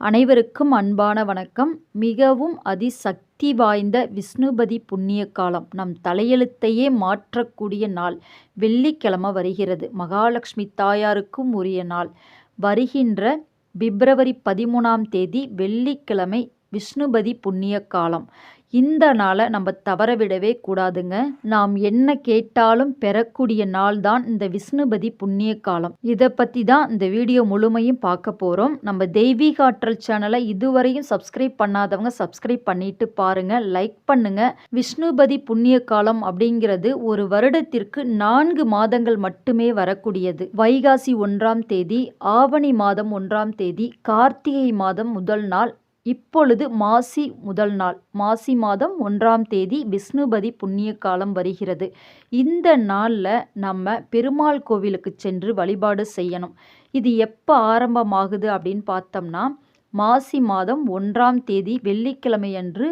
அனைவருக்கும் அன்பான வணக்கம். மிகவும் அதிசக்தி வாய்ந்த விஷ்ணுபதி புண்ணிய காலம் நம் தலையெழுத்தையே மாற்றக்கூடிய நாள். வெள்ளிக்கிழமை வருகிறது. மகாலட்சுமி தாயாருக்கும் உரிய நாள். வருகின்ற பிப்ரவரி பதிமூணாம் தேதி வெள்ளிக்கிழமை விஷ்ணுபதி புண்ணிய காலம். இந்த நாளை நம்ம தவற விடவே கூடாதுங்க. நாம் என்ன கேட்டாலும் பெறக்கூடிய நாள் தான் இந்த விஷ்ணுபதி புண்ணிய காலம் இதை பற்றி தான் இந்த வீடியோ முழுமையும் பார்க்க போகிறோம் நம்ம தெய்வீக ஆற்றல் சேனலை இதுவரையும் சப்ஸ்கிரைப் பண்ணாதவங்க சப்ஸ்கிரைப் பண்ணிட்டு பாருங்க. லைக் பண்ணுங்க. விஷ்ணுபதி புண்ணிய காலம் அப்படிங்கிறது ஒரு வருடத்திற்கு நான்கு மாதங்கள் மட்டுமே வரக்கூடியது. வைகாசி ஒன்றாம் தேதி ஆவணி மாதம் ஒன்றாம் தேதி கார்த்திகை மாதம் முதல் நாள் இப்பொழுது மாசி முதல் நாள். மாசி மாதம் ஒன்றாம் தேதி விஷ்ணுபதி புண்ணிய காலம் வருகிறது. இந்த நாளில் நம்ம பெருமாள் கோவிலுக்கு சென்று வழிபாடு செய்யணும். இது எப்போ ஆரம்பமாகுது அப்படின்னு பார்த்தோம்னா மாசி மாதம் ஒன்றாம் தேதி வெள்ளிக்கிழமை அன்று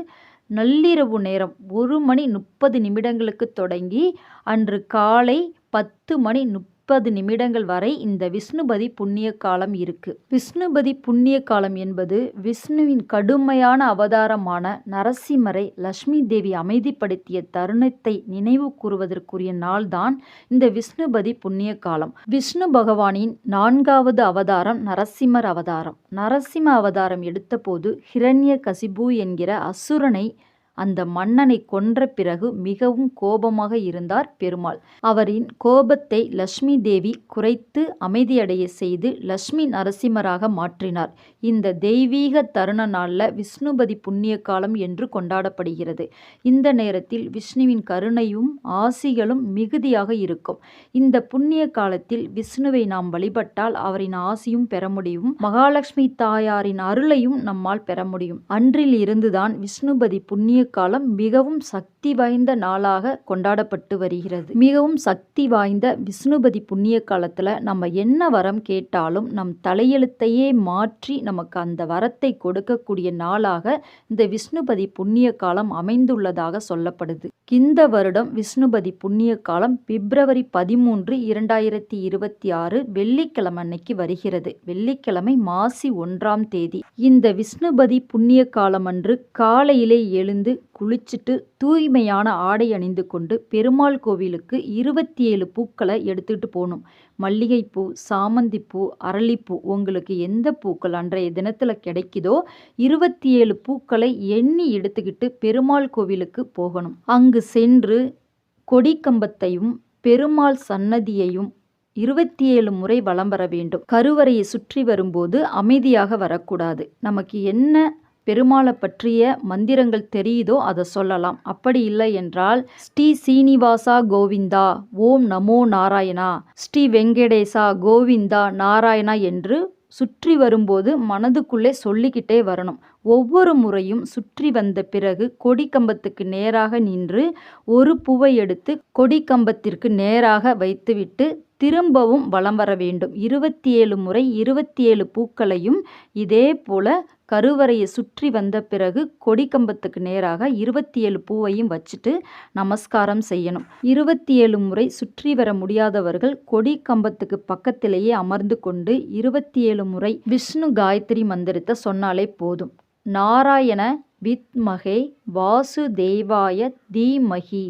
நள்ளிரவு நேரம் ஒரு மணி முப்பது நிமிடங்களுக்கு தொடங்கி அன்று காலை பத்து மணி முப் முப்பது நிமிடங்கள் வரை இந்த விஷ்ணுபதி புண்ணிய காலம் இருக்கு. விஷ்ணுபதி புண்ணிய காலம் என்பது விஷ்ணுவின் கடுமையான அவதாரமான நரசிம்மரை லட்சுமி தேவி அமைதிப்படுத்திய தருணத்தை நினைவு கூறுவதற்குரிய நாள்தான் இந்த விஷ்ணுபதி புண்ணிய காலம் விஷ்ணு பகவானின் நான்காவது அவதாரம் நரசிம்மர் அவதாரம். நரசிம்ம அவதாரம் எடுத்தபோது ஹிரண்ய கசிபு என்கிற அசுரனை அந்த மன்னனை கொன்ற பிறகு மிகவும் கோபமாக இருந்தார் பெருமாள். அவரின் கோபத்தை லட்சுமி தேவி குறைத்து அமைதியடைய செய்து லட்சுமி நரசிம்மராக மாற்றினார். இந்த தெய்வீக தருண நாளில் விஷ்ணுபதி புண்ணிய காலம் என்று கொண்டாடப்படுகிறது. இந்த நேரத்தில் விஷ்ணுவின் கருணையும் ஆசிகளும் மிகுதியாக இருக்கும். இந்த புண்ணிய காலத்தில் விஷ்ணுவை நாம் வழிபட்டால் அவரின் ஆசியும் பெற முடியும். மகாலட்சுமி தாயாரின் அருளையும் நம்மால் பெற முடியும். அன்றில் இருந்துதான் விஷ்ணுபதி புண்ணிய காலம் மிகவும் சக்தி வாய்ந்த நாளாக கொண்டாடப்பட்டு வருகிறது. மிகவும் சக்தி வாய்ந்த விஷ்ணுபதி புண்ணிய காலத்தில் நம்ம என்ன வரம் கேட்டாலும் நம் தலையெழுத்தையே மாற்றி நமக்கு அந்த வரத்தை கொடுக்கக்கூடிய நாளாக இந்த விஷ்ணுபதி புண்ணிய காலம் அமைந்துள்ளதாக சொல்லப்படுது. இந்த வருடம் விஷ்ணுபதி புண்ணிய காலம் பிப்ரவரி பதிமூன்று இரண்டாயிரத்தி இருபத்தி ஆறு வெள்ளிக்கிழமை அன்னைக்கு வருகிறது. வெள்ளிக்கிழமை மாசி ஒன்றாம் தேதி. இந்த விஷ்ணுபதி புண்ணிய காலம் அன்று காலையிலே எழுந்து குளிச்சுட்டு தூய்மையான ஆடை அணிந்து கொண்டு பெருமாள் கோவிலுக்கு இருபத்தி ஏழு பூக்களை எடுத்துகிட்டு போகணும். மல்லிகைப்பூ சாமந்திப்பூ அரளிப்பூ உங்களுக்கு எந்த பூக்கள் அன்றைய தினத்தில் கிடைக்குதோ இருபத்தி ஏழு பூக்களை எண்ணி எடுத்துக்கிட்டு பெருமாள் கோவிலுக்கு போகணும். அங்கு சென்று கொடிக்கம்பத்தையும் பெருமாள் சன்னதியையும் இருபத்தி ஏழு முறை வலம் வர வேண்டும். கருவறையை சுற்றி வரும்போது அமைதியாக வரக்கூடாது. நமக்கு என்ன பெருமாளை பற்றிய மந்திரங்கள் தெரியுதோ அதை சொல்லலாம். அப்படி இல்லை என்றால் ஸ்ரீ சீனிவாசா கோவிந்தா ஓம் நமோ நாராயணா ஸ்ரீ வெங்கடேசா கோவிந்தா நாராயணா என்று சுற்றி வரும்போது மனதுக்குள்ளே சொல்லிக்கிட்டே வரணும். ஒவ்வொரு முறையும் சுற்றி வந்த பிறகு கொடிக்கம்பத்துக்கு நேராக நின்று ஒரு பூவை எடுத்து கொடிக்கம்பத்திற்கு நேராக வைத்துவிட்டு திரும்பவும் வலம் வர வேண்டும். இருபத்தி ஏழு முறை இருபத்தி ஏழு பூக்களையும் இதே போல கருவறையை சுற்றி வந்த பிறகு கொடிக்கம்பத்துக்கு நேராக இருபத்தி ஏழு பூவையும் வச்சுட்டு நமஸ்காரம் செய்யணும். இருபத்தி ஏழு முறை சுற்றி வர முடியாதவர்கள் கொடி கம்பத்துக்கு பக்கத்திலேயே அமர்ந்து கொண்டு இருபத்தி ஏழு முறை விஷ்ணு காயத்ரி மந்திரத்தை சொன்னாலே போதும். நாராயண வித்மகே வாசுதேவாய தீமகி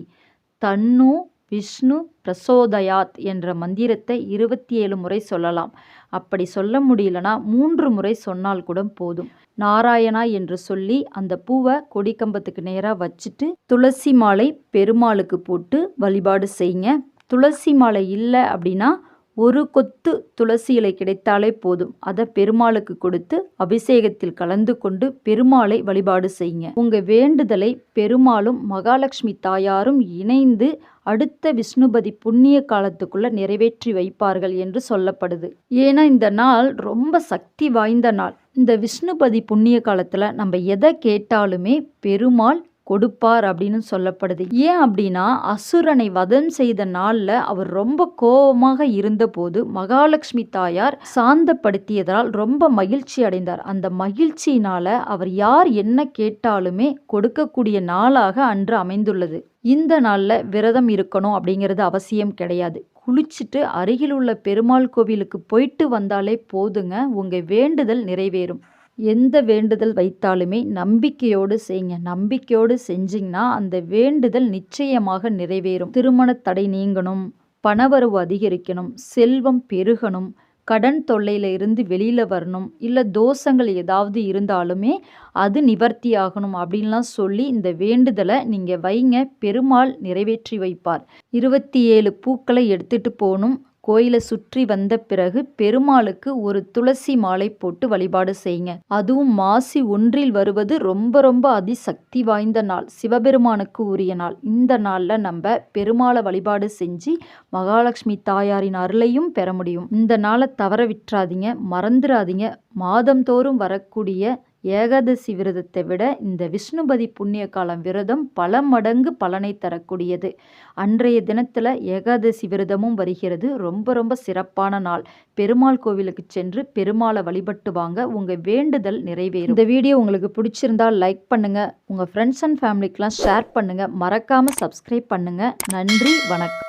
தன்னு விஷ்ணு பிரசோதயாத் என்ற மந்திரத்தை இருபத்தி ஏழு முறை சொல்லலாம். அப்படி சொல்ல முடியலனா மூன்று முறை சொன்னால் கூட போதும். நாராயணா என்று சொல்லி அந்த பூவை கொடிக்கம்பத்துக்கு நேராக வச்சுட்டு துளசி மாலை பெருமாளுக்கு போட்டு வழிபாடு செய்யுங்க. துளசி மாலை இல்லை அப்படின்னா ஒரு கொத்து துளசி இலை கிடைத்தாலே போதும். அதை பெருமாளுக்கு கொடுத்து அபிஷேகத்தில் கலந்து கொண்டு பெருமாளை வழிபாடு செய்யுங்க. உங்க வேண்டுதலை பெருமாளும் மகாலட்சுமி தாயாரும் இணைந்து அடுத்த விஷ்ணுபதி புண்ணிய காலத்துக்குள்ள நிறைவேற்றி வைப்பார்கள் என்று சொல்லப்படுது. ஏன்னா இந்த நாள் ரொம்ப சக்தி வாய்ந்த நாள். இந்த விஷ்ணுபதி புண்ணிய காலத்தில் நம்ம எதை கேட்டாலுமே பெருமாள் கொடுப்பார் அப்படின்னு சொல்லப்படுது. ஏன் அப்படின்னா அசுரனை வதம் செய்த நாளில் அவர் ரொம்ப கோபமாக இருந்தபோது மகாலட்சுமி தாயார் சாந்தப்படுத்தியதால் ரொம்ப மகிழ்ச்சி அடைந்தார். அந்த மகிழ்ச்சியினால அவர் யார் என்ன கேட்டாலுமே கொடுக்கக்கூடிய நாளாக அன்று அமைந்துள்ளது. இந்த நாளில் விரதம் இருக்கணும் அப்படிங்கிறது அவசியம் கிடையாது. குளிச்சுட்டு அருகில் உள்ள பெருமாள் கோவிலுக்கு போயிட்டு வந்தாலே போதுங்க. உங்கள் வேண்டுதல் நிறைவேறும். எந்த வேண்டுதல் வைத்தாலுமே நம்பிக்கையோடு செய்யுங்க நம்பிக்கையோடு செஞ்சிங்கன்னா அந்த வேண்டுதல் நிச்சயமாக நிறைவேறும். திருமண தடை நீங்கணும் பணவரவு அதிகரிக்கணும் செல்வம் பெருகணும் கடன் தொல்லையில் இருந்து வெளியில் வரணும் இல்லை தோஷங்கள் ஏதாவது இருந்தாலுமே அது நிவர்த்தி ஆகணும் அப்படின்லாம் சொல்லி இந்த வேண்டுதலை நீங்கள் வைங்க. பெருமாள் நிறைவேற்றி வைப்பார். இருபத்தி ஏழு பூக்களை எடுத்துகிட்டு போகணும். கோயிலை சுற்றி வந்த பிறகு பெருமாளுக்கு ஒரு துளசி மாலை போட்டு வழிபாடு செய்யுங்க. அதுவும் மாசி ஒன்றில் வருவது ரொம்ப ரொம்ப அதிசக்தி வாய்ந்த நாள் சிவபெருமானுக்கு உரிய நாள். இந்த நாளில் நம்ம பெருமாளை வழிபாடு செஞ்சு மகாலட்சுமி தாயாரின் அருளையும் பெற முடியும். இந்த நாளை தவற விட்டுறாதீங்க மறந்துடாதீங்க மாதந்தோறும் வரக்கூடிய ஏகாதசி விரதத்தை விட இந்த விஷ்ணுபதி புண்ணிய காலம் விரதம் பல மடங்கு பலனை தரக்கூடியது. அன்றைய தினத்தில் ஏகாதசி விரதமும் வருகிறது. ரொம்ப ரொம்ப சிறப்பான நாள். பெருமாள் கோவிலுக்கு சென்று பெருமாளை வழிபட்டு வாங்க உங்கள் வேண்டுதல் நிறைவேறும். இந்த வீடியோ உங்களுக்கு பிடிச்சிருந்தால் லைக் பண்ணுங்கள் உங்கள் ஃப்ரெண்ட்ஸ் அண்ட் ஃபேமிலிக்கெலாம் ஷேர் பண்ணுங்கள் மறக்காமல் சப்ஸ்கிரைப் பண்ணுங்கள் நன்றி வணக்கம்.